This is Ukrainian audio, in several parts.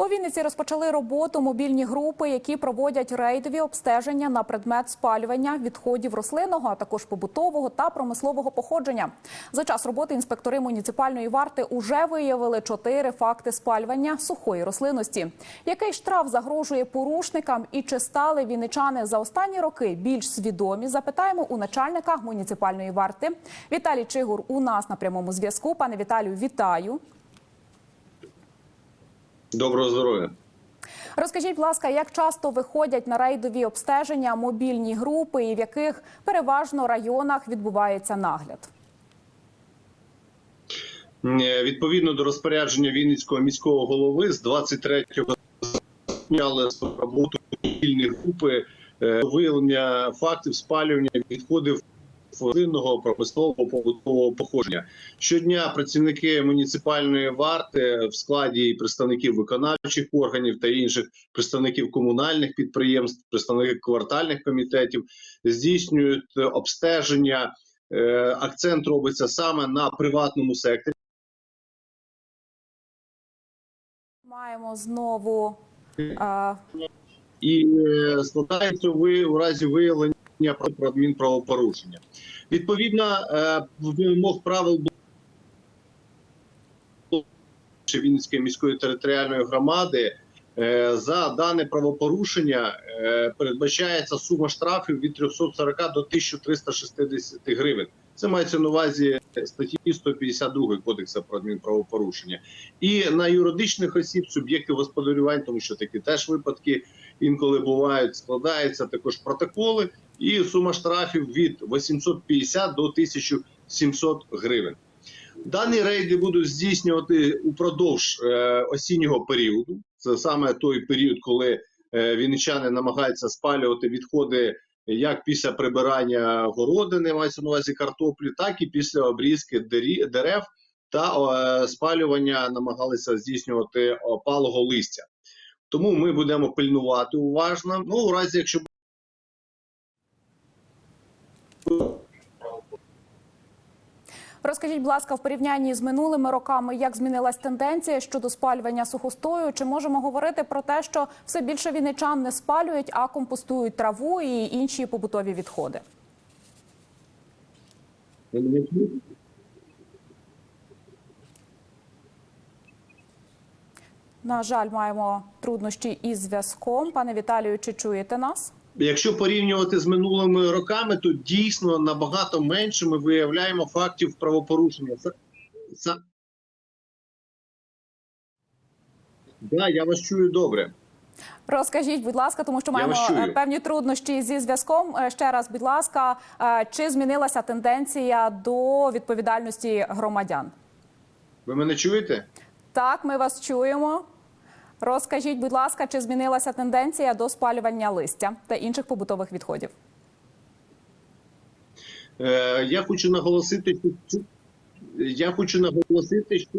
У Вінниці розпочали роботу мобільні групи, які проводять рейдові обстеження на предмет спалювання відходів рослинного, а також побутового та промислового походження. За час роботи інспектори муніципальної варти уже виявили чотири факти спалювання сухої рослинності. Який штраф загрожує порушникам і чи стали вінничани за останні роки більш свідомі? Запитаємо у начальника муніципальної варти. Віталій Чигур у нас на прямому зв'язку. Пане Віталію, вітаю. Доброго здоров'я. Розкажіть, будь ласка, як часто виходять на рейдові обстеження мобільні групи і в яких переважно районах відбувається нагляд? Е, Відповідно до розпорядження Вінницького міського голови з 23-го почали роботу мобільні групи е, виявлення фактів спалювання відходів рослинного промислового побутового походження. Щодня працівники муніципальної варти в складі представників виконавчих органів та інших представників комунальних підприємств, представників квартальних комітетів здійснюють обстеження. Е, Акцент робиться саме на приватному секторі. Маємо знову е, і е, складається ви у разі виявлення про про адмінправопорушення. Відповідно, е, вимог правил Вінницької міської територіальної громади е, за дане правопорушення е, передбачається сума штрафів від 340 до 1360 гривень. Це мається на увазі статті 152 Кодексу про адмінправопорушення. І на юридичних осіб, суб'єктів господарювань, тому що такі теж випадки інколи бувають, складаються також протоколи, і сума штрафів від 850 до 1700 гривень. Дані рейди будуть здійснювати упродовж е, осіннього періоду. Це саме той період, коли е, вінничани намагаються спалювати відходи як після прибирання городини, мається на увазі картоплі, так і після обрізки дерев та спалювання намагалися здійснювати опалого листя. Тому ми будемо пильнувати уважно. Ну, у разі, якщо розкажіть, будь ласка, в порівнянні з минулими роками, як змінилась тенденція щодо спалювання сухостою? Чи можемо говорити про те, що все більше вінничан не спалюють, а компостують траву і інші побутові відходи? На жаль, маємо труднощі із зв'язком. Пане Віталію, чи чуєте нас? Якщо порівнювати з минулими роками, то дійсно набагато менше ми виявляємо фактів правопорушення. Це, це... Да, я вас чую добре. Розкажіть, будь ласка, тому що маємо е, певні труднощі зі зв'язком. Е, Ще раз, будь ласка, е, чи змінилася тенденція до відповідальності громадян? Ви мене чуєте? Так, ми вас чуємо. Розкажіть, будь ласка, чи змінилася тенденція до спалювання листя та інших побутових відходів? Е, я хочу наголосити, що я хочу наголосити, що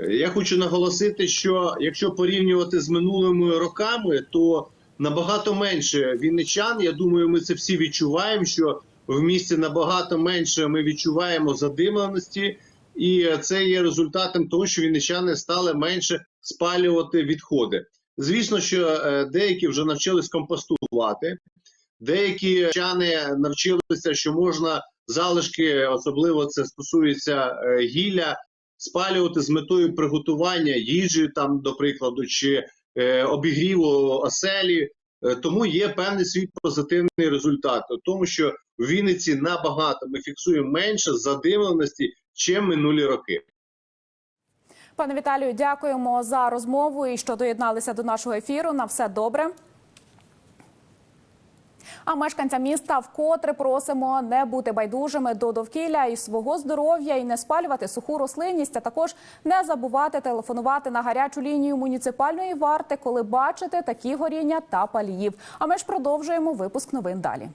Е, я хочу наголосити, що якщо порівнювати з минулими роками, то набагато менше вінничан. Я думаю, ми це всі відчуваємо. Що в місті набагато менше ми відчуваємо задимленості, і це є результатом того, що вінничани стали менше спалювати відходи. Звісно, що е, деякі вже навчились компостувати, деякі вчани навчилися, що можна залишки, особливо це стосується е, гілля, спалювати з метою приготування їжі, там, до прикладу, чи е, обігріву оселі. Тому є певний свій позитивний результат, тому що в Вінниці набагато ми фіксуємо менше задимленості, чим минулі роки. Пане Віталію, дякуємо за розмову і що доєдналися до нашого ефіру. На все добре. А мешканця міста вкотре просимо не бути байдужими до довкілля і свого здоров'я і не спалювати суху рослинність, а також не забувати телефонувати на гарячу лінію муніципальної варти, коли бачите такі горіння та паліїв. А ми ж продовжуємо випуск новин далі.